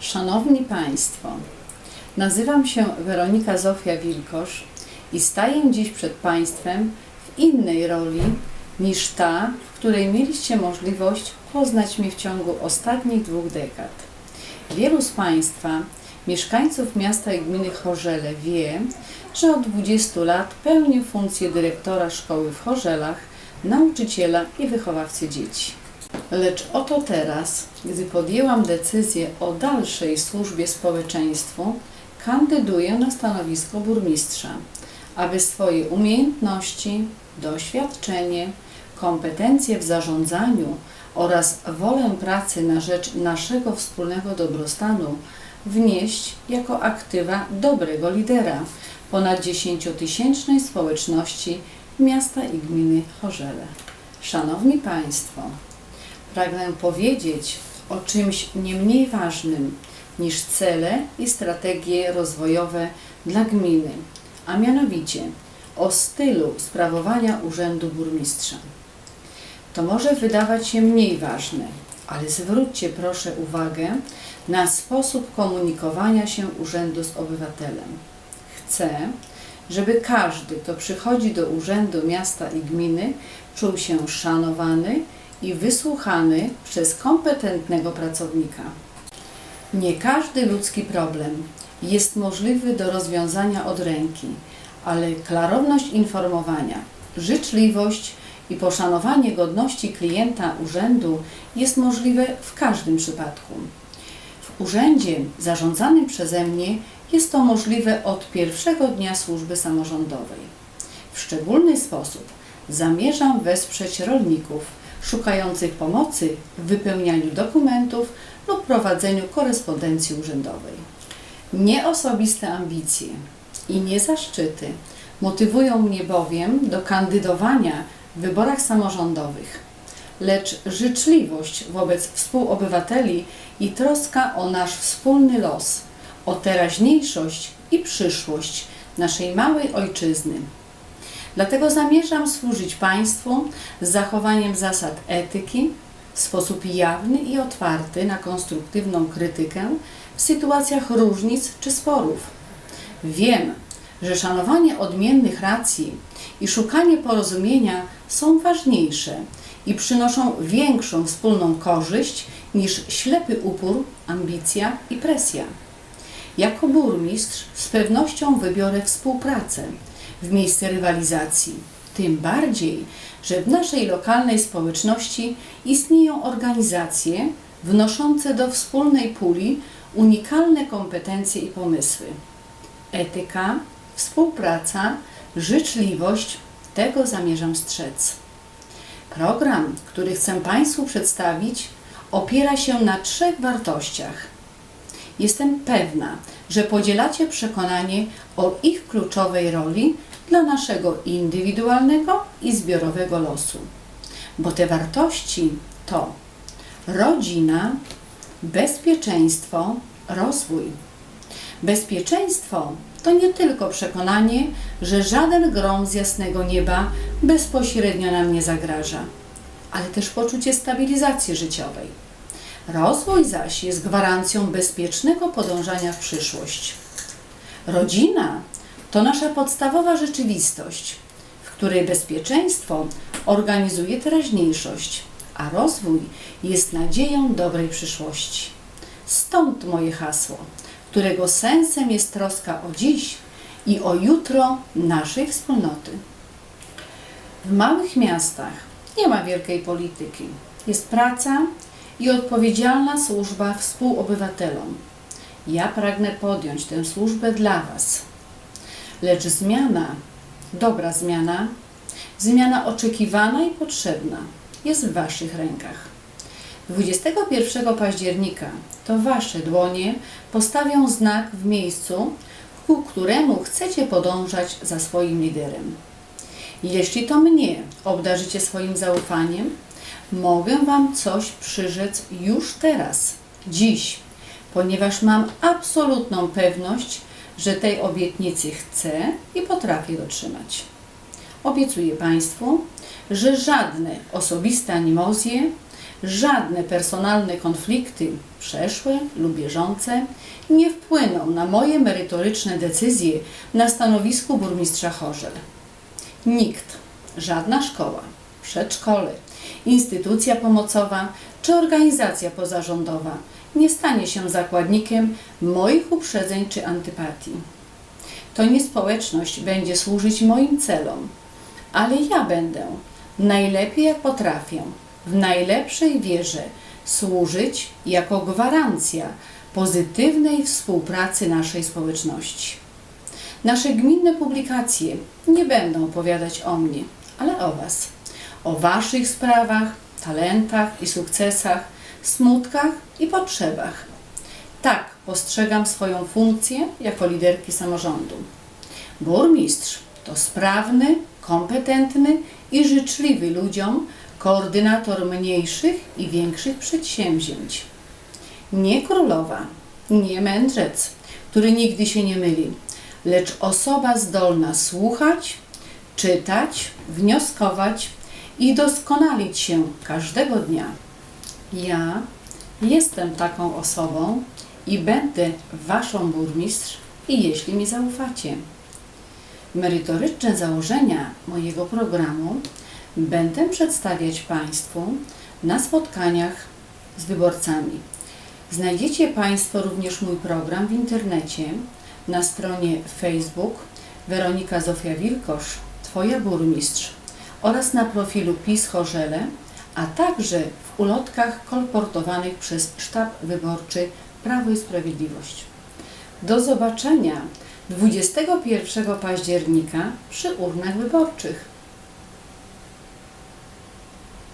Szanowni Państwo, nazywam się Weronika Zofia Wilkosz i staję dziś przed Państwem w innej roli niż ta, w której mieliście możliwość poznać mnie w ciągu ostatnich dwóch dekad. Wielu z Państwa, mieszkańców miasta i gminy Chorzele wie, że od 20 lat pełnię funkcję dyrektora szkoły w Chorzelach, nauczyciela i wychowawcy dzieci. Lecz oto teraz, gdy podjęłam decyzję o dalszej służbie społeczeństwu, kandyduję na stanowisko burmistrza, aby swoje umiejętności, doświadczenie, kompetencje w zarządzaniu oraz wolę pracy na rzecz naszego wspólnego dobrostanu wnieść jako aktywa dobrego lidera ponad 10-tysięcznej społeczności miasta i gminy Chorzele. Szanowni Państwo, pragnę powiedzieć o czymś nie mniej ważnym niż cele i strategie rozwojowe dla gminy, a mianowicie o stylu sprawowania urzędu burmistrza. To może wydawać się mniej ważne, ale zwróćcie proszę uwagę na sposób komunikowania się urzędu z obywatelem. Chcę, żeby każdy, kto przychodzi do urzędu miasta i gminy, czuł się szanowany i wysłuchany przez kompetentnego pracownika. Nie każdy ludzki problem jest możliwy do rozwiązania od ręki, ale klarowność informowania, życzliwość i poszanowanie godności klienta urzędu jest możliwe w każdym przypadku. W urzędzie zarządzanym przeze mnie jest to możliwe od pierwszego dnia służby samorządowej. W szczególny sposób zamierzam wesprzeć rolników szukających pomocy w wypełnianiu dokumentów lub prowadzeniu korespondencji urzędowej. Nie osobiste ambicje i nie zaszczyty motywują mnie bowiem do kandydowania w wyborach samorządowych, lecz życzliwość wobec współobywateli i troska o nasz wspólny los, o teraźniejszość i przyszłość naszej małej ojczyzny. Dlatego zamierzam służyć Państwu z zachowaniem zasad etyki, w sposób jawny i otwarty na konstruktywną krytykę w sytuacjach różnic czy sporów. Wiem, że szanowanie odmiennych racji i szukanie porozumienia są ważniejsze i przynoszą większą wspólną korzyść niż ślepy upór, ambicja i presja. Jako burmistrz z pewnością wybiorę współpracę w miejsce rywalizacji. Tym bardziej, że w naszej lokalnej społeczności istnieją organizacje wnoszące do wspólnej puli unikalne kompetencje i pomysły. Etyka, współpraca, życzliwość tego zamierzam strzec. Program, który chcę Państwu przedstawić, opiera się na trzech wartościach. Jestem pewna, że podzielacie przekonanie o ich kluczowej roli dla naszego indywidualnego i zbiorowego losu. Bo te wartości to rodzina, bezpieczeństwo, rozwój. Bezpieczeństwo to nie tylko przekonanie, że żaden grom z jasnego nieba bezpośrednio nam nie zagraża, ale też poczucie stabilizacji życiowej. Rozwój zaś jest gwarancją bezpiecznego podążania w przyszłość. Rodzina to nasza podstawowa rzeczywistość, w której bezpieczeństwo organizuje teraźniejszość, a rozwój jest nadzieją dobrej przyszłości. Stąd moje hasło, którego sensem jest troska o dziś i o jutro naszej wspólnoty. W małych miastach nie ma wielkiej polityki. Jest praca i odpowiedzialna służba współobywatelom. Ja pragnę podjąć tę służbę dla Was. Lecz zmiana, dobra zmiana, zmiana oczekiwana i potrzebna jest w Waszych rękach. 21 października to Wasze dłonie postawią znak w miejscu, ku któremu chcecie podążać za swoim liderem. Jeśli to mnie obdarzycie swoim zaufaniem, mogę Wam coś przyrzec już teraz, dziś, ponieważ mam absolutną pewność, że tej obietnicy chcę i potrafię dotrzymać. Obiecuję Państwu, że żadne osobiste animozje, żadne personalne konflikty, przeszłe lub bieżące, nie wpłyną na moje merytoryczne decyzje na stanowisku burmistrza Chorzel. Nikt, żadna szkoła, przedszkole, instytucja pomocowa czy organizacja pozarządowa nie stanie się zakładnikiem moich uprzedzeń czy antypatii. To nie społeczność będzie służyć moim celom, ale ja będę najlepiej jak potrafię, w najlepszej wierze służyć jako gwarancja pozytywnej współpracy naszej społeczności. Nasze gminne publikacje nie będą opowiadać o mnie, ale o Was, o Waszych sprawach, talentach i sukcesach, smutkach i potrzebach. Tak postrzegam swoją funkcję jako liderki samorządu. Burmistrz to sprawny, kompetentny i życzliwy ludziom koordynator mniejszych i większych przedsięwzięć. Nie królowa, nie mędrzec, który nigdy się nie myli, lecz osoba zdolna słuchać, czytać, wnioskować i doskonalić się każdego dnia. Ja jestem taką osobą i będę waszą burmistrz, i jeśli mi zaufacie. Merytoryczne założenia mojego programu będę przedstawiać Państwu na spotkaniach z wyborcami. Znajdziecie Państwo również mój program w internecie na stronie Facebook Weronika Zofia Wilkosz, Twoja burmistrz oraz na profilu PiS Chorzele, a także w ulotkach kolportowanych przez sztab wyborczy Prawo i Sprawiedliwość. Do zobaczenia 21 października przy urnach wyborczych.